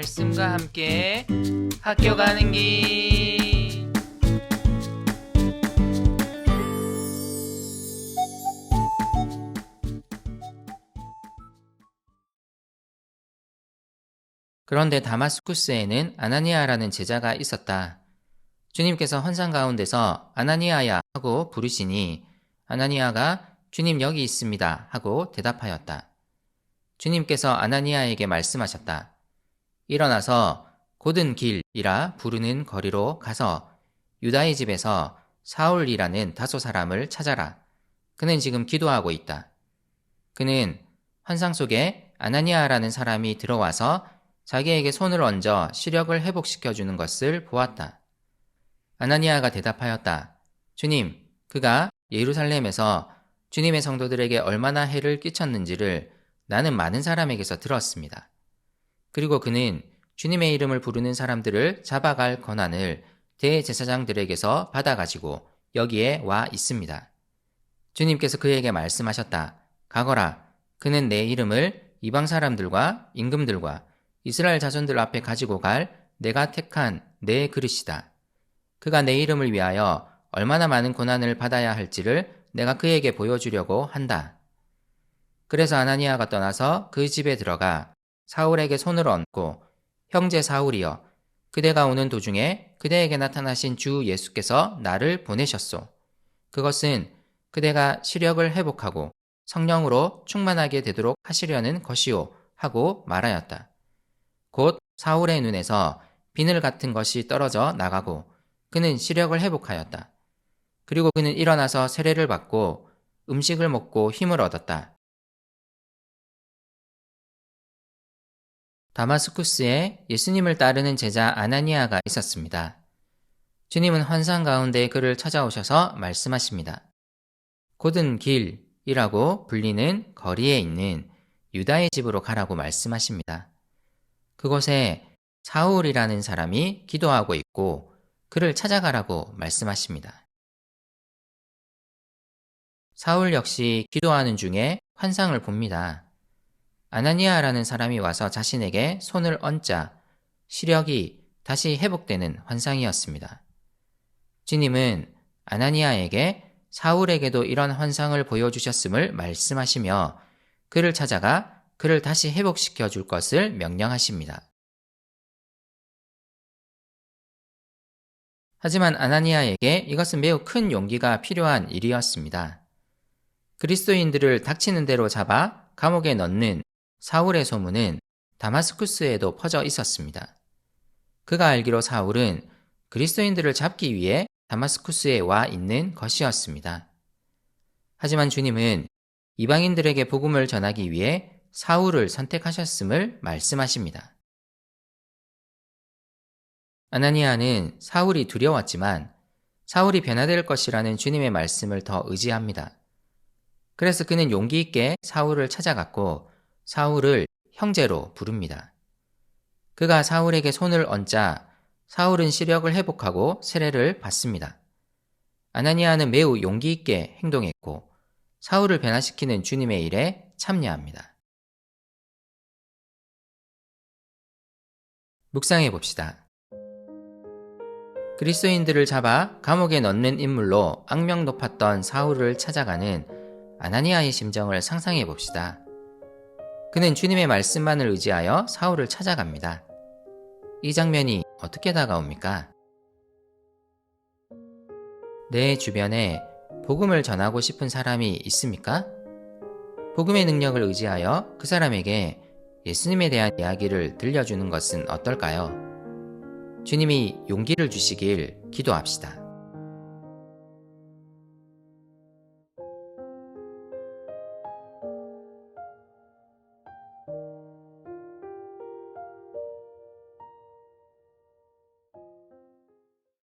말씀과 함께 학교 가는 길. 그런데 다마스쿠스에는 아나니아라는 제자가 있었다. 주님께서 환상 가운데서 아나니아야 하고 부르시니 아나니아가 주님 여기 있습니다 하고 대답하였다. 주님께서 아나니아에게 말씀하셨다. 일어나서 곧은 길이라 부르는 거리로 가서 유다의 집에서 사울이라는 다소 사람을 찾아라. 그는 지금 기도하고 있다. 그는 환상 속에 아나니아라는 사람이 들어와서 자기에게 손을 얹어 시력을 회복시켜 주는 것을 보았다. 아나니아가 대답하였다. 주님, 그가 예루살렘에서 주님의 성도들에게 얼마나 해를 끼쳤는지를 나는 많은 사람에게서 들었습니다. 그리고 그는 주님의 이름을 부르는 사람들을 잡아갈 권한을 대제사장들에게서 받아가지고 여기에 와 있습니다. 주님께서 그에게 말씀하셨다. 가거라. 그는 내 이름을 이방 사람들과 임금들과 이스라엘 자손들 앞에 가지고 갈 내가 택한 내 그릇이다. 그가 내 이름을 위하여 얼마나 많은 고난을 받아야 할지를 내가 그에게 보여주려고 한다. 그래서 아나니아가 떠나서 그 집에 들어가 사울에게 손을 얹고 형제 사울이여 그대가 오는 도중에 그대에게 나타나신 주 예수께서 나를 보내셨소. 그것은 그대가 시력을 회복하고 성령으로 충만하게 되도록 하시려는 것이오 하고 말하였다. 곧 사울의 눈에서 비늘 같은 것이 떨어져 나가고 그는 시력을 회복하였다. 그리고 그는 일어나서 세례를 받고 음식을 먹고 힘을 얻었다. 다마스쿠스에 예수님을 따르는 제자 아나니아가 있었습니다. 주님은 환상 가운데 그를 찾아오셔서 말씀하십니다. 곧은 길이라고 불리는 거리에 있는 유다의 집으로 가라고 말씀하십니다. 그곳에 사울이라는 사람이 기도하고 있고 그를 찾아가라고 말씀하십니다. 사울 역시 기도하는 중에 환상을 봅니다. 아나니아라는 사람이 와서 자신에게 손을 얹자 시력이 다시 회복되는 환상이었습니다. 주님은 아나니아에게 사울에게도 이런 환상을 보여주셨음을 말씀하시며 그를 찾아가 그를 다시 회복시켜 줄 것을 명령하십니다. 하지만 아나니아에게 이것은 매우 큰 용기가 필요한 일이었습니다. 그리스도인들을 닥치는 대로 잡아 감옥에 넣는 사울의 소문은 다마스쿠스에도 퍼져 있었습니다. 그가 알기로 사울은 그리스도인들을 잡기 위해 다마스쿠스에 와 있는 것이었습니다. 하지만 주님은 이방인들에게 복음을 전하기 위해 사울을 선택하셨음을 말씀하십니다. 아나니아는 사울이 두려웠지만 사울이 변화될 것이라는 주님의 말씀을 더 의지합니다. 그래서 그는 용기 있게 사울을 찾아갔고 사울을 형제로 부릅니다. 그가 사울에게 손을 얹자 사울은 시력을 회복하고 세례를 받습니다. 아나니아는 매우 용기 있게 행동했고 사울을 변화시키는 주님의 일에 참여합니다. 묵상해 봅시다. 그리스도인들을 잡아 감옥에 넣는 인물로 악명 높았던 사울을 찾아가는 아나니아의 심정을 상상해 봅시다. 그는 주님의 말씀만을 의지하여 사울을 찾아갑니다. 이 장면이 어떻게 다가옵니까? 내 주변에 복음을 전하고 싶은 사람이 있습니까? 복음의 능력을 의지하여 그 사람에게 예수님에 대한 이야기를 들려주는 것은 어떨까요? 주님이 용기를 주시길 기도합시다.